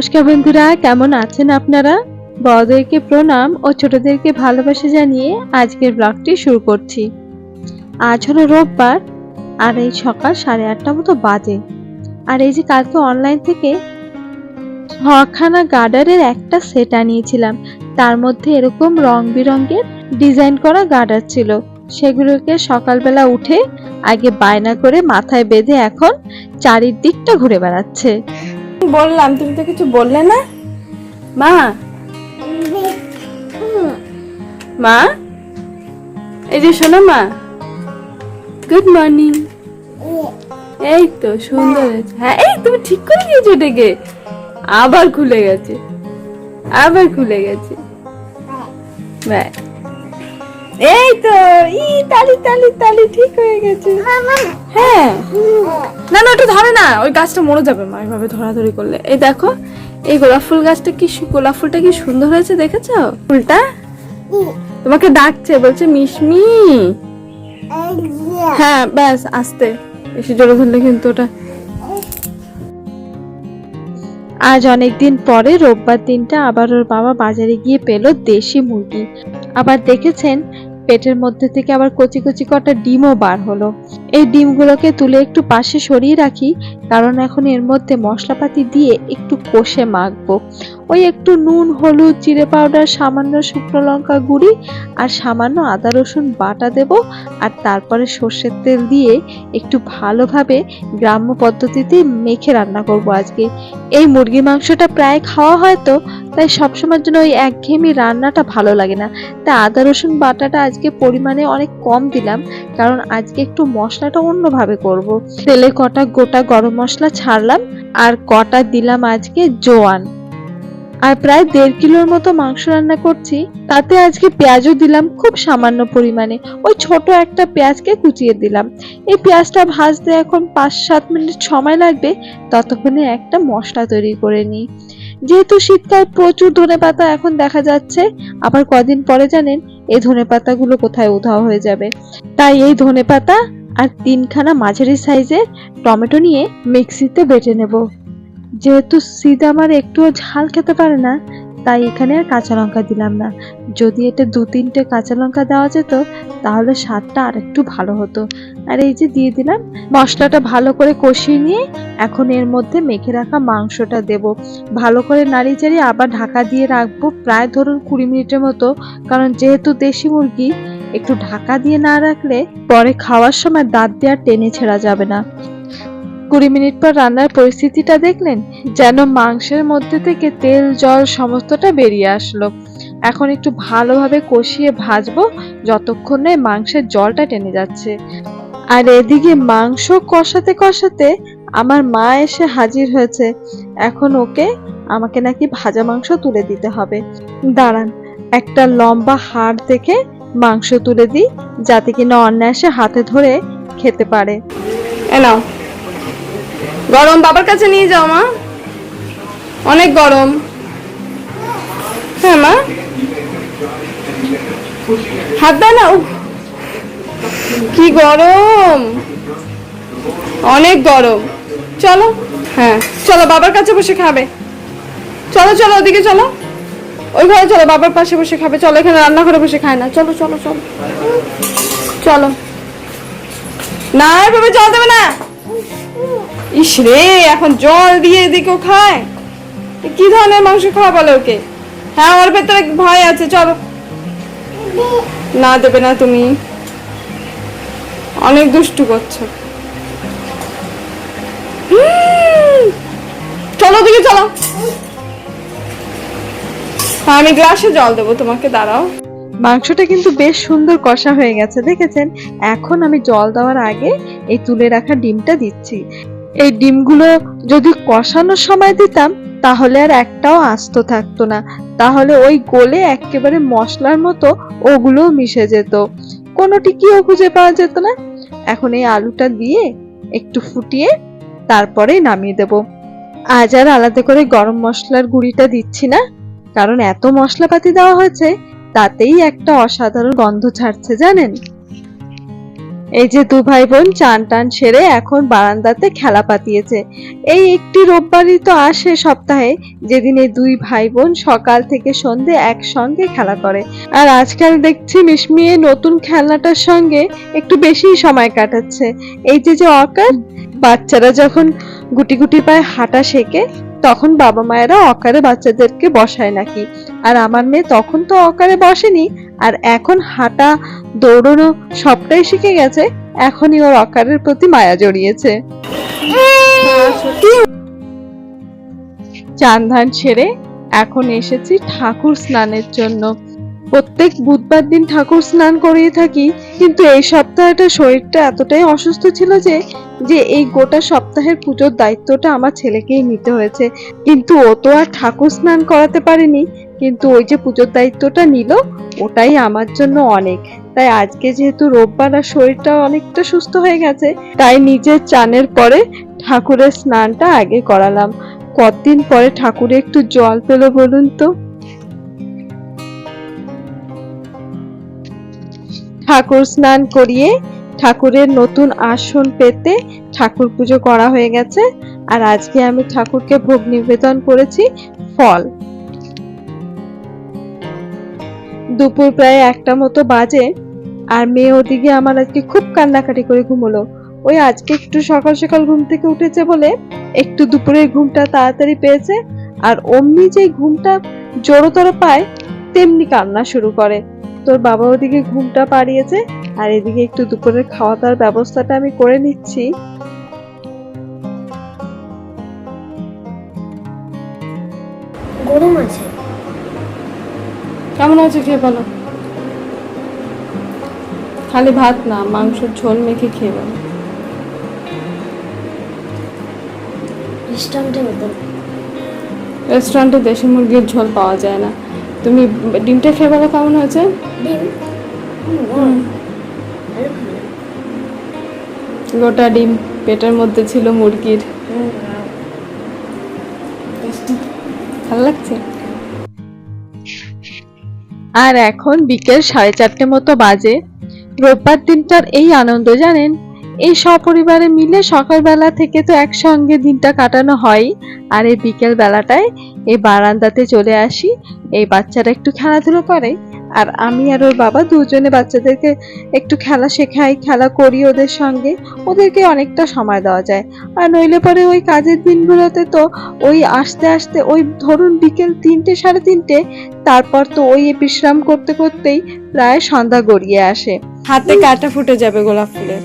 নমস্কার বন্ধুরা, কেমন আছেন আপনারা? বড়দেরকে প্রণাম ও ছোটদেরকে ভালোবাসা জানিয়ে আজকের ব্লগটি শুরু করছি। আজ হলো রোববার, আর এই সকাল সাড়ে আটটা মতো বাজে। আর এই যে কালকে অনলাইন থেকে ছখানা গার্ডারের একটা সেট আনিয়েছিলাম। তার মধ্যে এরকম রং বেরঙের ডিজাইন করা গার্ডার ছিল। সেগুলোকে সকালবেলা উঠে আগে বায়না করে মাথায় বেঁধে এখন চারিদিকটা ঘুরে বেড়াচ্ছে। বললাম তুমি তো কিছু বললে না? মা। মা? এই যে শোনো মা। গুড মর্নিং এই তো সুন্দর হয়েছে হ্যাঁ এই তুমি ঠিক করে দিয়েছ ডেকে আবার খুলে গেছে। আবার খুলে গেছে। ব্যাস। এই তো ই তালি তালি তালি ঠিক হয়ে গেছে। হ্যাঁ। না ধরে না ওই গাছটা মরে যাবে মা এভাবে ধরাধরি করলে। এই দেখো এই গোলাপ ফুল গাছটা কি গোলাপ ফুলটা কি সুন্দর হয়েছে দেখেছ? ফুলটা? তোমাকে ডাকছে বলছে মিশমি। হ্যাঁ ব্যাস আস্তে। বেশি জোরে ধরলে কিন্তু ওটা। আজ অনেক দিন পরে রোববার দিনটা আবার ওর বাবা বাজারে গিয়ে পেল দেশি মুরগি। আবার দেখেছেন পেটের মধ্যে থেকে আবার কচি কচি কটা ডিমও বার হলো। এই ডিমগুলোকে তুলে একটু পাশে সরিয়ে রাখি, কারণ এখন এর মধ্যে মশলাপাতি দিয়ে একটু কষে মাখবো। ওই একটু নুন, হলুদ, জিরে পাউডার, সামান্য শুকনো লঙ্কা গুঁড়ি আর সামান্য আদা, রসুন বাটা দেব। আর তারপরে সর্ষের তেল দিয়ে একটু ভালোভাবে গ্রাম্য পদ্ধতিতে মেখে রান্না করব আজকে। এই মুরগি মাংসটা প্রায় খাওয়া হয় তো, তাই সবসময়ের জন্য ওই একঘেয়েমি রান্নাটা ভালো লাগে না। তাই আদা, রসুন, বাটাটা আজকে পরিমাণে অনেক কম দিলাম, কারণ আজকে একটু মশলাটা অন্যভাবে করব। তেলে কটা গোটা গরম মশলা ছাড়লাম, আর কটা দিলাম আজকে জোয়ান। আর প্রায় দেড় কিলোর মতো মাংস রান্না করছি, তাতে আজকে পেঁয়াজও দিলাম খুব সামান্য পরিমাণে। ওই ছোট একটা পেঁয়াজকে কুচিয়ে দিলাম। এই পেঁয়াজটা ভাজতে এখন পাঁচ সাত মিনিট সময় লাগবে, ততক্ষণে একটা মশলা তৈরি করে নিই। যেহেতু শীতকাল প্রচুর ধনেপাতা এখন দেখা যাচ্ছে, আবার কদিন পরে জানেন এই ধনেপাতাগুলো কোথায় উধাও হয়ে যাবে। তাই এই ধনেপাতা আর তিনখানা মাঝারি সাইজের টমেটো নিয়ে মিক্সিতে বেটে নেব। যেহেতু শীত আমার একটুও ঝাল খেতে পারে না, তাই এখানে আর কাঁচা লঙ্কা দিলাম না। যদি এটা দু তিনটে কাঁচা লঙ্কা দেওয়া যেত, তাহলে স্বাদটা আরেকটু ভালো হতো। আর এই যে দিয়ে দিলাম মশলাটা ভালো করে কষিয়ে নিয়ে, এখন এর মধ্যে মেখে রাখা মাংসটা দেব। ভালো করে নাড়ি চাড়িয়ে আবার ঢাকা দিয়ে রাখব প্রায় ধরুন কুড়ি মিনিটের মতো, কারণ যেহেতু দেশি মুরগি, একটু ঢাকা দিয়ে না রাখলে পরে খাওয়ার সময় দাঁত দিয়ে আর টেনে ছেঁড়া যাবে না। কুড়ি মিনিট পর রান্নার পরিস্থিতিটা দেখলেন, যেন মাংসের মধ্যে থেকে তেল, জল সমস্তটা বেরিয়ে আসলো। এখন একটু ভালোভাবে কষিয়ে ভাজবো, যতক্ষণে মাংসের জলটা টেনে যাচ্ছে। আর এদিকে মাংস কষাতে কষাতে আমার মা এসে হাজির হয়েছে। এখন ওকে আমাকে নাকি ভাজা মাংস তুলে দিতে হবে। দাঁড়ান, একটা লম্বা হাড় দেখে মাংস তুলে দিই, যাতে কিনা অন্যায়াসে হাতে ধরে খেতে পারে। এ নাও। গরম, বাবার কাছে নিয়ে যাও, মা। অনেক গরম। হ্যাঁ মা। হাত দাও না কি গরম। অনেক গরম। চলো হ্যাঁ চলো, বাবার কাছে বসে খাবে। চলো চলো, ওদিকে চলো। ওই ঘরে চলো, বাবার পাশে বসে খাবে। চলো, এখানে রান্না করে বসে খায় না। চলো চলো চলো। চলো। না, এভাবে জল দেবে না। ইস রে এখন জল দিয়ে এদিকেও খায়? কি ধরনের মাংস খাওয়া বলে ওকে? হ্যাঁ ওর ভেতরে ভয় আছে চলো। না দেবে না তুমি। অনেক দুষ্টু করছ। চলো দিকে চলো। হ্যাঁ, আমি গ্লাসে জল দেবো তোমাকে দাঁড়াও। মাংসটা কিন্তু বেশ সুন্দর কষা হয়ে গেছে দেখেছেন? এখন আমি জল দেওয়ার আগে এই তুলে রাখা ডিমটা দিচ্ছি। এই ডিমগুলো যদি কষানোর সময় দিতাম, তাহলে আর একটাও আস্ত থাকতো না। তাহলে ওই গোলে একেবারে মশলার মতো ওগুলোও মিশে যেত। কোনো টিকিও খুঁজে পাওয়া যেত না? এখন এই আলুটা দিয়ে একটু ফুটিয়ে তারপরে নামিয়ে দেব। আজ আর আলাদা করে গরম মশলার গুঁড়িটা দিচ্ছি না, কারণ এত মশলাপাতি দেওয়া হয়েছে, তাতেই একটা অসাধারণ গন্ধ ছাড়ছে, জানেন? এই যে দু ভাই বোন চান টান সেরে এখন বারান্দাতে খেলা পাতিয়েছে। এই একটি রোববারই তো আসে সপ্তাহে, যেদিন এই দুই ভাই বোন সকাল থেকে সন্ধে একসঙ্গে খেলা করে। আর আজকাল দেখছি মিশমিয়ে নতুন খেলনাটার সঙ্গে একটু বেশি সময় কাটাচ্ছে। এই যে যে অকার, বাচ্চারা যখন গুটি গুটি পায়ে হাঁটা শেখে, তখন বাবা মায়েরা অকারে বাচ্চাদেরকে বসায় নাকি। আর আমার মেয়ে তখন তো অকারে বসেনি আর এখন হাঁটা, দৌড়ানো সবটাই শিখে গেছে। এখনই ওর অকারের প্রতি মায়া জড়িয়েছে। চান ধান ছেড়ে এখন এসেছি ঠাকুর স্নানের জন্য। প্রত্যেক বুধবার দিন ঠাকুর স্নান করিয়ে থাকি, কিন্তু এই সপ্তাহটা শরীরটা এতটাই অসুস্থ ছিল যে যে এই গোটা সপ্তাহের পুজোর দায়িত্বটা আমার ছেলেকেই নিতে হয়েছে। কিন্তু ও তো আর ঠাকুর স্নান করাতে পারেনি। কিন্তু ওই যে পুজোর দায়িত্বটা নিল, ওটাই আমার জন্য অনেক। তাই আজকে যেহেতু রোববার আর শরীরটা অনেকটা সুস্থ হয়ে গেছে, তাই নিজের চানের পরে ঠাকুরের স্নানটা আগে করালাম। কতদিন পরে ঠাকুরে একটু জল পেল বলুন তো? ঠাকুর স্নান করিয়ে ঠাকুরের নতুন আসন পেতে ঠাকুর পুজো করা হয়ে গেছে। আর আজকে আমি ঠাকুরকে ভোগ নিবেদন করেছি ফল। দুপুর প্রায় একটা মতো বাজে, আর মেয়ে ওদিকে আমার আজকে খুব কান্নাকাটি করে ঘুমলো। ওই আজকে একটু সকাল সকাল ঘুম থেকে উঠেছে বলে একটু দুপুরের ঘুমটা তাড়াতাড়ি পেয়েছে, আর অমনি যে ঘুমটা জোরতর পায়, তেমনি কান্না শুরু করে। তোর বাবা ওদিকে ঘুমটা পাড়িয়েছে, আর এদিকে একটু দুপুরের খাওয়া দাওয়ার ব্যবস্থাটা আমি করে নিচ্ছি। গরম আছে? কেমন আছে খেয়ে বলো? খালি ভাত না মাংসের ঝোল মেখে খেয়ে বলো। রেস্টুরেন্টে দেশি মুরগির ঝোল পাওয়া যায় না। তুমি ডিমটা খেয়ে বলো কেমন হয়েছে? গোটা ডিম পেটের মধ্যে ছিল মুরগির। ভালো লাগছে? আর এখন বিকেল সাড়ে চারটে মতো বাজে। রোববার দিনটার এই আনন্দ, জানেন? এই সপরিবারে মিলে সকালবেলা থেকে তো একসঙ্গে দিনটা কাটানো হয়। আর এই বিকেল বেলাটায় এই বারান্দাতে চলে আসি, এই বাচ্চারা একটু খেলাধুলো করে। আর আমি আর ওর বাবা দুজনে বাচ্চাদেরকে একটু খেলা শেখাই, খেলা করি ওদের সঙ্গে। ওদেরকে অনেকটা সময় দেওয়া যায়। আর নইলে পরে ওই কাজের দিনগুলোতে তো ওই আসতে আসতে ওই ধরুন বিকেল তিনটে, সাড়ে তিনটে, তারপর তো ওই বিশ্রাম করতে করতেই প্রায় সন্ধ্যা গড়িয়ে আসে। হাতে কাটা ফুটে যাবে গোলাপ ফুলের।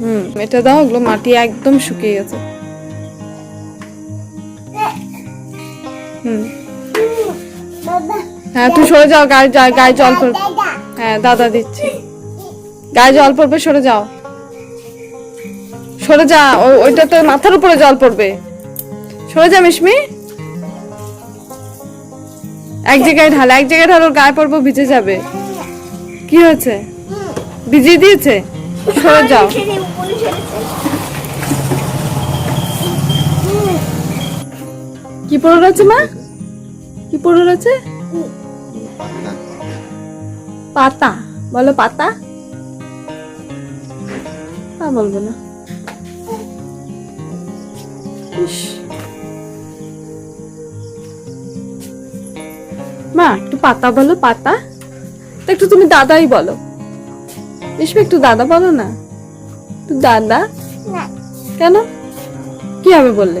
হুম। এটা দাও, ওগুলো মাটি একদম শুকিয়ে গেছে। হ্যাঁ তুই সরে যাও গায়ে যা- গায়ে জল পড়বে। হ্যাঁ দাদা দিচ্ছি। গায়ে জল পড়বে সরে যাও। সরে যা ওইটা তো মাথার উপরে জল পড়বে। সরে যা মিশমি এক জায়গায় ঢাল এক জায়গায় ঢাল ওর গায়ে পড়ব ভিজে যাবে। কি হয়েছে? ভিজিয়ে দিয়েছে? সরে যাও। কি পড়ে রয়েছে মা? কি পড়ে রয়েছে পাতা। বলো পাতা? তা বলব না। মা একটু পাতা বলো পাতা। তো একটু তুমি দাদাই বলো। বিষ্ণু একটু দাদা বলো না। একটু দাদা। কেন? কি হবে বললে?